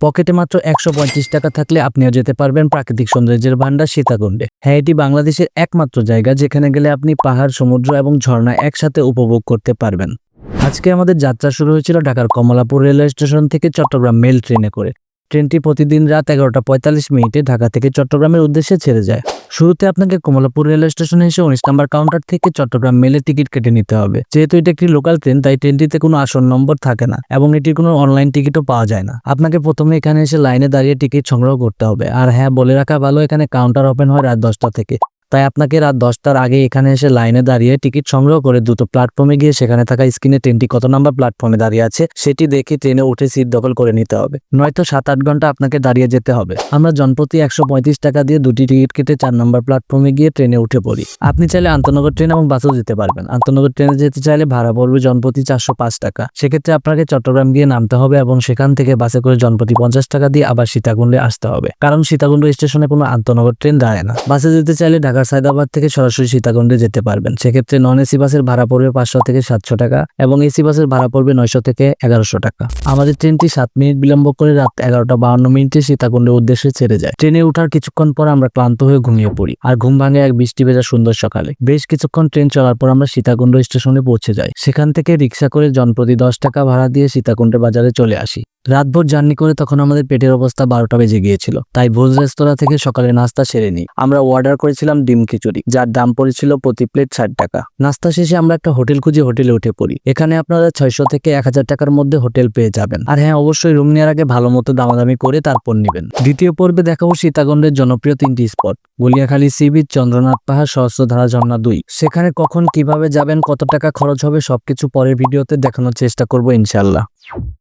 পকেটে মাত্র একশো পঁয়ত্রিশ টাকা থাকলে আপনিও যেতে পারবেন প্রাকৃতিক সৌন্দর্যের ভান্ডার সীতাকুণ্ডে। হ্যাঁ এটি বাংলাদেশের একমাত্র জায়গা যেখানে গেলে আপনি পাহাড়, সমুদ্র এবং ঝর্ণা একসাথে উপভোগ করতে পারবেন। আজকে আমাদের যাত্রা শুরু হয়েছিল ঢাকার কমলাপুর রেলওয়ে স্টেশন থেকে চট্টগ্রাম মেল ট্রেনে করে। ট্রেনটি প্রতিদিন রাত এগারোটা পঁয়তাল্লিশ মিনিটে ঢাকা থেকে চট্টগ্রামের উদ্দেশ্যে ছেড়ে যায়। শুরুতে আপনাকে কমলাপুর রেল স্টেশনে এসে উনিশ নাম্বার কাউন্টার থেকে চট্টগ্রাম মেলে টিকিট কেটে নিতে হবে। যেহেতু এটি একটি লোকাল ট্রেন তাই ট্রেনটিতে কোনো আসন নম্বর থাকে না এবং এটির কোনো অনলাইন টিকিটও পাওয়া যায় না। আপনাকে প্রথমে এখানে এসে লাইনে দাঁড়িয়ে টিকিট সংগ্রহ করতে হবে। আর হ্যাঁ বলে রাখা ভালো, এখানে কাউন্টার ওপেন হয় রাত দশটা থেকে। তাই আপনাকে রাত দশটার আগে এখানে এসে লাইনে দাঁড়িয়ে টিকিট সংগ্রহ করে দুটো প্ল্যাটফর্মে গিয়ে সেখানে থাকা স্ক্রিনে ট্রেনটি কত নাম্বার প্ল্যাটফর্মে দাঁড়িয়ে আছে, সেটি দেখে ট্রেনে উঠে সিট দখল করে নিতে হবে। নয়তো সাত আট ঘণ্টা আপনাকে দাঁড়িয়ে যেতে হবে। আমরা জনপ্রতি একশো পঁয়ত্রিশ টাকা দিয়ে দুটি টিকিট কেটে চার নম্বর প্ল্যাটফর্মে গিয়ে ট্রেনে উঠে পড়ি। আপনি চাইলে আন্তনগর ট্রেন এবং বাসেও যেতে পারবেন। আন্তনগর ট্রেনে যেতে চাইলে ভাড়া পড়বে জনপ্রতি চারশো পাঁচ টাকা। সেক্ষেত্রে আপনাকে চট্টগ্রাম গিয়ে নামতে হবে এবং সেখান থেকে বাসে করে জনপ্রতি পঞ্চাশ টাকা দিয়ে আবার সীতাকুণ্ডে আসতে হবে। কারণ সীতাকুণ্ড স্টেশনে কোনো আন্তনগর ট্রেন দাঁড়ায় না। বাসে যেতে চাইলে ঢাকার সায়দাবাদ থেকে সরাসরি সীতাকুণ্ডে যেতে পারবেন। সেক্ষেত্রে নন এসি বাসের ভাড়া পড়বে পাঁচশো থেকে সাতশো টাকা এবং এসি বাসের ভাড়া পড়বে নয়শো থেকে এগারোশো টাকা। আমাদের ট্রেনটি সাত মিনিট বিলম্ব করে রাত এগারোটা বাউন্ন মিনিটে সীতাকুণ্ডের উদ্দেশ্যে ছেড়ে যায়। ট্রেনে ওঠার কিছুক্ষণ পর আমরা ক্লান্ত হয়ে ঘুমিয়ে পড়ি আর ঘুম ভাঙে এক বৃষ্টি ভেজা সুন্দর সকালে। বেশ কিছুক্ষণ ট্রেন চলার পর আমরা সীতাকুণ্ড স্টেশনে পৌঁছে যাই। সেখান থেকে রিক্সা করে জনপ্রতি দশ টাকা ভাড়া দিয়ে সীতাকুণ্ডে বাজারে চলে আসি। রাতভর জার্নি করে তখন আমাদের পেটের অবস্থা বারোটা বেজে গিয়েছিল। তাই ভোজ রেস্তোরাঁ থেকে সকালে নাস্তা সেরে নিই। আমরা অর্ডার করেছিলাম ডিম খিচুড়ি, যার দাম পড়েছিল প্রতি প্লেট ষাট টাকা। নাস্তা শেষে আমরা একটা হোটেল খুঁজে হোটেলে উঠে পড়ি। এখানে আপনারা ছয়শো থেকে এক হাজার টাকার মধ্যে হোটেল পেয়ে যাবেন। আর হ্যাঁ অবশ্যই রুম নেওয়ার আগে ভালো মতো দামাদামি করে তারপর নেবেন। দ্বিতীয় পর্বে দেখাবো সীতাকুণ্ডের জনপ্রিয় তিনটি স্পট, গলিয়াখালী সি বিচ, চন্দ্রনাথ পাহাড়, সহস্রধারা ঝর্ণা দুই। সেখানে কখন কীভাবে যাবেন, কত টাকা খরচ হবে, সবকিছু পরের ভিডিওতে দেখানোর চেষ্টা করব ইনশাল্লাহ